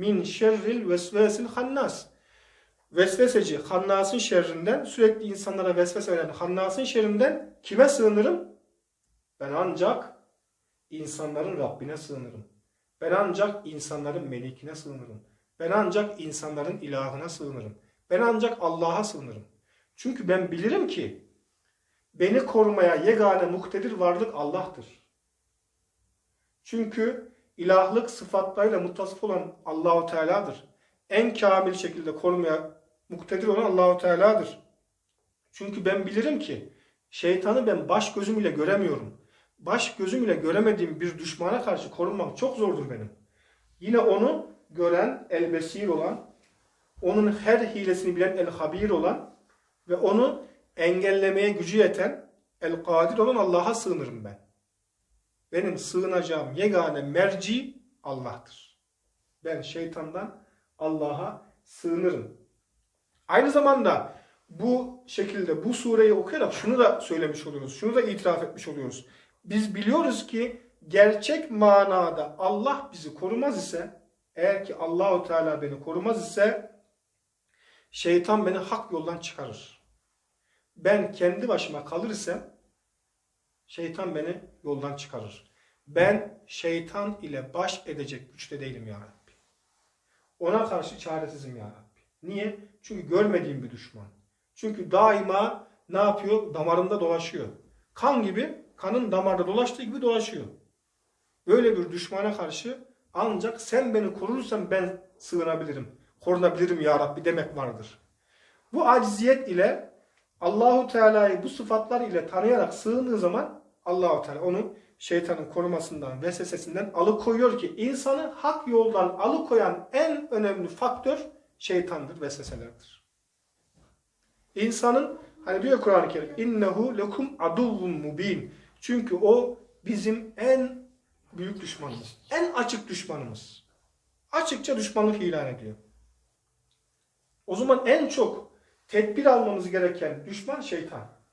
min şerril vesvesil hannas. Vesveseci, hannasın şerrinden, sürekli insanlara vesvese veren hannasın şerrinden kime sığınırım? Ben ancak insanların Rabbine sığınırım. Ben ancak insanların melikine sığınırım. Ben ancak insanların ilahına sığınırım. Ben ancak Allah'a sığınırım. Çünkü ben bilirim ki beni korumaya yegane muktedir varlık Allah'tır. Çünkü ilahlık sıfatlarıyla muttasıf olan Allahu Teala'dır. En kamil şekilde korumaya muktedir olan Allahu Teala'dır. Çünkü ben bilirim ki şeytanı ben baş gözüm ile göremiyorum. Baş gözüm ile göremediğim bir düşmana karşı korunmak çok zordur benim. Yine onu gören el-besir olan, onun her hilesini bilen el-habir olan ve onu engellemeye gücü yeten el-kadir olan Allah'a sığınırım ben. Benim sığınacağım yegane merci Allah'tır. Ben şeytandan Allah'a sığınırım. Aynı zamanda bu şekilde bu sureyi okuyarak şunu da söylemiş oluyoruz. Şunu da itiraf etmiş oluyoruz. Biz biliyoruz ki gerçek manada Allah bizi korumaz ise eğer ki Allahu Teala beni korumaz ise şeytan beni hak yoldan çıkarır. Ben kendi başıma kalır isem şeytan beni yoldan çıkarır. Ben şeytan ile baş edecek güçte değilim ya Rabbi. Ona karşı çaresizim ya Rabbi. Niye? Çünkü görmediğim bir düşman. Çünkü daima ne yapıyor? Damarında dolaşıyor. Kan gibi, kanın damarda dolaştığı gibi dolaşıyor. Böyle bir düşmana karşı ancak sen beni korursan ben sığınabilirim. Korunabilirim ya Rabbi demek vardır. Bu aciziyet ile Allahu Teala'yı bu sıfatlar ile tanıyarak sığındığı zaman Allahu Teala onu şeytanın korumasından, vesvesesinden alıkoyuyor ki insanı hak yoldan alıkoyan en önemli faktör şeytandır, vesveselerdir. İnsanın hani diyor Kur'an-ı Kerim innehu lekum aduvvun mubin. Çünkü o bizim en büyük düşmanımız. En açık düşmanımız. Açıkça düşmanlık ilan ediyor. O zaman en çok tedbir almamız gereken düşman şeytan.